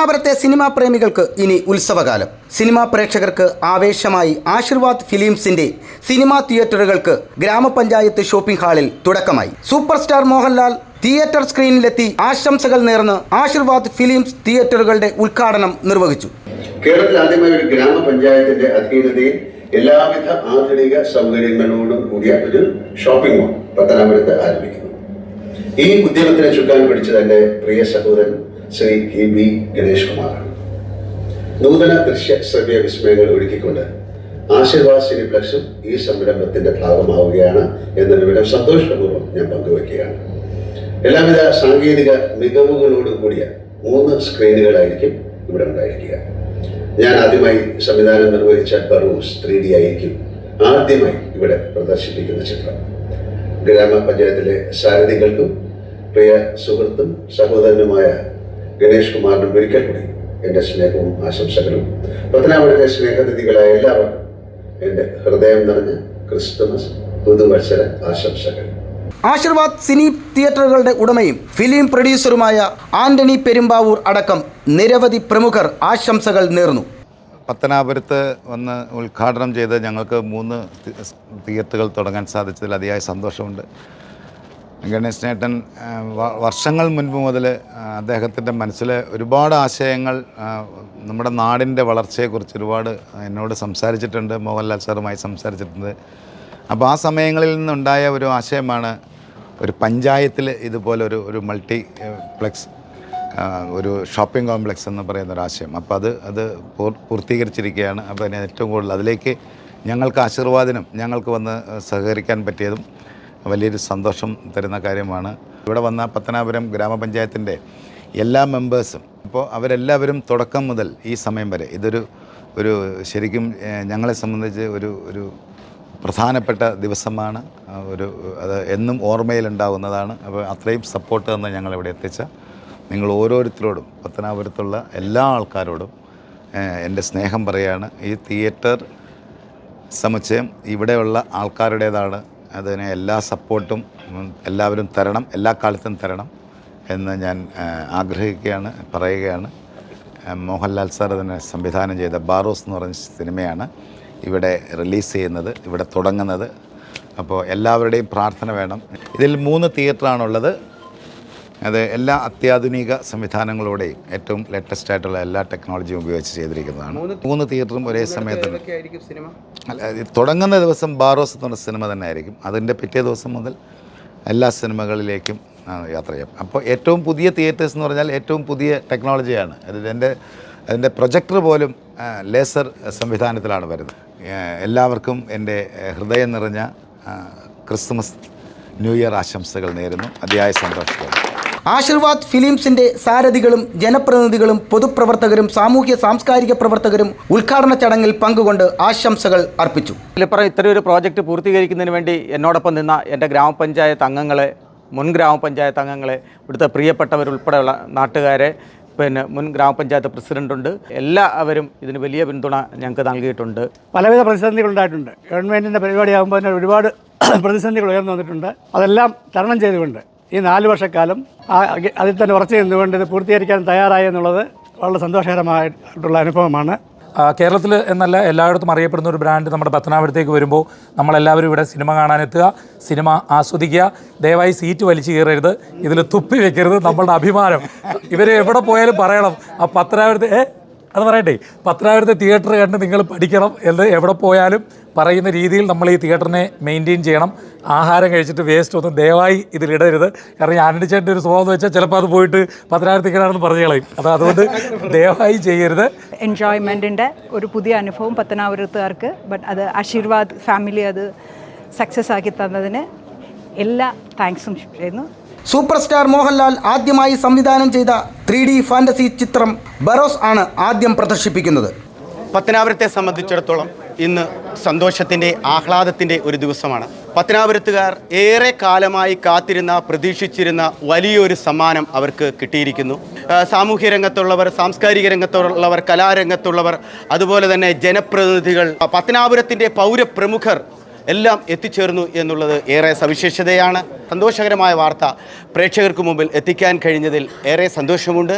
പത്തനാപുരത്തെ cinema പ്രേമികൾക്ക് ഇനി ഉത്സവകാലം. Cinema പ്രേക്ഷകർക്ക് ആവേശമായി Aashirvad ഫിലിംസിന്റെ cinema തിയേറ്ററുകൾക്ക് ഗ്രാമപഞ്ചായത്ത് ഷോപ്പിംഗ് ഹാളിൽ തുടക്കമായി. സൂപ്പർ സ്റ്റാർ മോഹൻലാൽ തിയേറ്റർ സ്ക്രീനിലെത്തി ആശംസകൾ നേർന്ന് ആശീർവാദ് ഫിലിംസ് തിയേറ്ററുകളുടെ ഉദ്ഘാടനം നിർവഹിച്ചു. കേരളത്തിൽ ആദ്യമായി ഒരു ഗ്രാമപഞ്ചായത്തിന്റെ അധീനതയിൽ എല്ലാവിധ ആധുനിക സൗകര്യങ്ങളോടും കൂടിയ ഒരു ഷോപ്പിംഗ് മോൾ പത്തനാപുരത്ത് ആരംഭിക്കുന്നു. ഈ ഉദ്യമത്തിന് ചുക്കാൻ പിടിച്ചത് പ്രിയ സഹോദരൻ ശ്രീ കെ ബി ഗണേഷ് കുമാർ നൂതന ദൃശ്യ ശ്രവ്യ വിസ്മയങ്ങൾ ഒരുക്കിക്കൊണ്ട് ആശീർവാദ് സിനിപ്ലക്സും ഈ സംരംഭത്തിന്റെ ഭാഗമാവുകയാണ് എന്ന വിവരം സന്തോഷപൂർവം ഞാൻ പങ്കുവയ്ക്കുകയാണ്. എല്ലാവിധ സാങ്കേതിക മികവുകളോടും കൂടിയ മൂന്ന് സ്ക്രീനുകളായിരിക്കും ഇവിടെ ഉണ്ടായിരിക്കുക. ഞാൻ ആദ്യമായി സംവിധാനം നിർവഹിച്ച ബറൂസ് ത്രീ ഡി ആയിരിക്കും ആദ്യമായി ഇവിടെ പ്രദർശിപ്പിക്കുന്ന ചിത്രം. ഗ്രാമപഞ്ചായത്തിലെ സാരഥികൾക്കും പ്രിയ സുഹൃത്തും സഹോദരനുമായ ഗണേഷ് കുമാറിനും ഒരിക്കൽ കൂടി എന്റെ സ്നേഹവും ആശംസകളും. പത്തനാപുരത്തെ സ്നേഹനിധികളായ എല്ലാവർക്കും എന്റെ ഹൃദയം നിറഞ്ഞ ക്രിസ്തുമസ് പുതുവത്സര ആശംസകൾ. ആശീർവാദ് സിനി തിയേറ്ററുകളുടെ ഉടമയും ഫിലിം പ്രൊഡ്യൂസറുമായ ആന്റണി പെരുമ്പാവൂർ അടക്കം നിരവധി പ്രമുഖർ ആശംസകൾ നേർന്നു. പത്തനാപുരത്ത് വന്ന് ഉദ്ഘാടനം ചെയ്ത് ഞങ്ങൾക്ക് മൂന്ന് തിയേറ്ററുകൾ തുടങ്ങാൻ സാധിച്ചതിൽ അതിയായ സന്തോഷമുണ്ട്. ഗണേശനേട്ടൻ നേട്ടൻ വർഷങ്ങൾ മുൻപ് മുതൽ അദ്ദേഹത്തിന്റെ മനസ്സിൽ ഒരുപാട് ആശയങ്ങൾ നമ്മുടെ നാടിന്റെ വളർച്ചയെക്കുറിച്ച് ഒരുപാട് എന്നോട് സംസാരിച്ചിട്ടുണ്ട് മോഹൻലാൽ സാറുമായി സംസാരിച്ചിട്ടുണ്ട്. അപ്പോൾ ആ സമയങ്ങളിൽ നിന്നുണ്ടായ ഒരു ആശയമാണ് ഒരു പഞ്ചായത്തിൽ ഇതുപോലെ ഒരു ഒരു മൾട്ടി പ്ലെക്സ് ഒരു ഷോപ്പിംഗ് കോംപ്ലക്സ് എന്ന് പറയുന്ന ഒരു ആശയം. അപ്പോൾ അത് അത് പൂർ- പൂർത്തീകരിച്ചിരിക്കുകയാണ്. അപ്പോൾ അതിന് ഏറ്റവും കൂടുതൽ അതിലേക്ക് ഞങ്ങൾക്ക് ആശീർവാദനം ഞങ്ങൾക്ക് വന്ന് സഹകരിക്കാൻ പറ്റിയതും വലിയൊരു സന്തോഷം തരുന്ന കാര്യമാണ്. ഇവിടെ വന്ന പത്തനാപുരം ഗ്രാമപഞ്ചായത്തിന്റെ എല്ലാ മെമ്പേഴ്സും അപ്പോൾ അവരെല്ലാവരും തുടക്കം മുതൽ ഈ സമയം വരെ ഇതൊരു ഒരു ശരിക്കും ഞങ്ങളെ സംബന്ധിച്ച് ഒരു ഒരു പ്രധാനപ്പെട്ട ദിവസമാണ്. ഒരു അത് എന്നും ഓർമ്മയിലുണ്ടാകുന്നതാണ് അപ്പോൾ അത്രയും സപ്പോർട്ട് തന്ന് ഞങ്ങളിവിടെ എത്തിച്ച നിങ്ങൾ ഓരോരുത്തരോടും പത്തനാപുരത്തുള്ള എല്ലാ ആൾക്കാരോടും എന്റെ സ്നേഹം പറയുകയാണ്. ഈ തിയേറ്റർ സമുച്ചയം ഇവിടെയുള്ള ആൾക്കാരുടേതാണ്. അതിന് എല്ലാ സപ്പോർട്ടും എല്ലാവരും തരണം എല്ലാ കാലത്തും തരണം എന്ന് ഞാൻ ആഗ്രഹിക്കുകയാണ് പറയുകയാണ്. മോഹൻലാൽ സാർ അതിനെ സംവിധാനം ചെയ്ത ബാറോസ് എന്ന് പറഞ്ഞ സിനിമയാണ് ഇവിടെ റിലീസ് ചെയ്യുന്നത് ഇവിടെ തുടങ്ങുന്നത്. അപ്പോൾ എല്ലാവരുടെയും പ്രാർത്ഥന വേണം. ഇതിൽ മൂന്ന് തിയേറ്ററാണുള്ളത്. അത് എല്ലാ അത്യാധുനിക സംവിധാനങ്ങളോടെയും ഏറ്റവും ലേറ്റസ്റ്റ് ആയിട്ടുള്ള എല്ലാ ടെക്നോളജിയും ഉപയോഗിച്ച് ചെയ്തിരിക്കുന്നതാണ്. മൂന്ന് തിയേറ്ററും ഒരേ സമയത്ത് അല്ല തുടങ്ങുന്ന ദിവസം ബാറോസ് എന്ന് പറഞ്ഞ സിനിമ തന്നെ ആയിരിക്കും. അതിന്റെ പിറ്റേ ദിവസം മുതൽ എല്ലാ സിനിമകളിലേക്കും യാത്ര ചെയ്യാം. അപ്പോൾ ഏറ്റവും പുതിയ തിയേറ്റേഴ്സ് എന്ന് പറഞ്ഞാൽ ഏറ്റവും പുതിയ ടെക്നോളജിയാണ് അതിന്റെ അതിന്റെ പ്രൊജക്ടർ പോലും ലേസർ സംവിധാനത്തിലാണ് വരുന്നത്. എല്ലാവർക്കും എന്റെ ഹൃദയം നിറഞ്ഞ ക്രിസ്മസ് ന്യൂ ഇയർ ആശംസകൾ നേരുന്നു. അതിയായ സന്തോഷത്തോടെ. ആശീർവാദ് ഫിലിംസിന്റെ സാരഥികളും ജനപ്രതിനിധികളും പൊതുപ്രവർത്തകരും സാമൂഹ്യ സാംസ്കാരിക പ്രവർത്തകരും ഉദ്ഘാടന ചടങ്ങിൽ പങ്കുകൊണ്ട് ആശംസകൾ അർപ്പിച്ചു. ഇതിലിപ്പുറം ഇത്തരം ഒരു പ്രോജക്റ്റ് പൂർത്തീകരിക്കുന്നതിന് വേണ്ടി എന്നോടൊപ്പം നിന്ന എന്റെ ഗ്രാമപഞ്ചായത്ത് അംഗങ്ങളെ മുൻ ഗ്രാമപഞ്ചായത്ത് അംഗങ്ങളെ ഇവിടുത്തെ പ്രിയപ്പെട്ടവരുൾപ്പെടെയുള്ള നാട്ടുകാരെ പിന്നെ മുൻ ഗ്രാമപഞ്ചായത്ത് പ്രസിഡന്റുണ്ട് എല്ലാവരും ഇതിന് വലിയ പിന്തുണ ഞങ്ങൾക്ക് നൽകിയിട്ടുണ്ട്. പലവിധ പ്രതിസന്ധികളുണ്ടായിട്ടുണ്ട് ഗവൺമെന്റിന്റെ പരിപാടിയാകുമ്പോൾ തന്നെ ഒരുപാട് പ്രതിസന്ധികൾ ഉയർന്നു വന്നിട്ടുണ്ട്. അതെല്ലാം തരണം ചെയ്തുകൊണ്ട് ഈ നാല് വർഷക്കാലം ആ അതിൽ തന്നെ ഉറച്ചു നിന്നുകൊണ്ട് ഇത് പൂർത്തീകരിക്കാൻ തയ്യാറായി എന്നുള്ളത് വളരെ സന്തോഷകരമായിട്ടുള്ള അനുഭവമാണ്. കേരളത്തിൽ എന്നല്ല എല്ലായിടത്തും അറിയപ്പെടുന്ന ഒരു ബ്രാൻഡ് നമ്മുടെ പത്തനാപുരത്തേക്ക് വരുമ്പോൾ നമ്മളെല്ലാവരും ഇവിടെ സിനിമ കാണാനെത്തുക സിനിമ ആസ്വദിക്കുക ദയവായി സീറ്റ് വലിച്ചു കയറരുത് ഇതിൽ തുപ്പി വെക്കരുത് നമ്മളുടെ അഭിമാനം. ഇവർ എവിടെ പോയാലും പറയണം. ആ പത്തനാപുരത്തെ അത് പറയട്ടെ പത്തനാപുരത്തെ തിയേറ്റർ കണ്ട് നിങ്ങൾ പഠിക്കണം എന്ന് എവിടെ പോയാലും പറയുന്ന രീതിയിൽ നമ്മൾ ഈ തിയേറ്ററിനെ മെയിന്റെയിൻ ചെയ്യണം. ആഹാരം കഴിച്ചിട്ട് വേസ്റ്റ് ഒന്നും ദയവായി ഇതിലിടരുത്. കാരണം ഞാൻ ചേട്ടന്റെ ഒരു സ്വഭാവം എന്ന് വെച്ചാൽ ചിലപ്പോൾ അത് പോയിട്ട് പത്തനാപുരത്തേക്കാണെന്ന് പറഞ്ഞു കളയും. അത് അതുകൊണ്ട് ദയവായി ചെയ്യരുത്. എൻജോയ്മെന്റിന്റെ ഒരു പുതിയ അനുഭവം പത്തനാപുരത്തുകാർക്ക് ബട്ട് അത് ആശീർവാദ് ഫാമിലി അത് സക്സസ് ആക്കി തന്നതിന് എല്ലാ താങ്ക്സും ചെയ്യുന്നു സൂപ്പർ സ്റ്റാർ മോഹൻലാൽ ആദ്യമായി സംവിധാനം ചെയ്ത ത്രീ ഡി ഫാന്റസി ചിത്രം ബറോസ് ആണ് ആദ്യം പ്രദർശിപ്പിക്കുന്നത്. പത്തനാപുരത്തെ സംബന്ധിച്ചിടത്തോളം ഇന്ന് സന്തോഷത്തിന്റെ ആഹ്ലാദത്തിന്റെ ഒരു ദിവസമാണ്. പത്തനാപുരത്തുകാർ ഏറെ കാലമായി കാത്തിരുന്ന പ്രതീക്ഷിച്ചിരുന്ന വലിയൊരു സമ്മാനം അവർക്ക് കിട്ടിയിരിക്കുന്നു. സാമൂഹ്യ രംഗത്തുള്ളവർ സാംസ്കാരിക രംഗത്തുള്ളവർ കലാരംഗത്തുള്ളവർ അതുപോലെ തന്നെ ജനപ്രതിനിധികൾ. പത്തനാപുരത്തിന്റെ പൗരപ്രമുഖർ എല്ലാം എത്തിച്ചേർന്നു എന്നുള്ളത് ഏറെ സവിശേഷതയാണ്. സന്തോഷകരമായ വാർത്ത പ്രേക്ഷകർക്ക് മുമ്പിൽ എത്തിക്കാൻ കഴിഞ്ഞതിൽ ഏറെ സന്തോഷമുണ്ട്.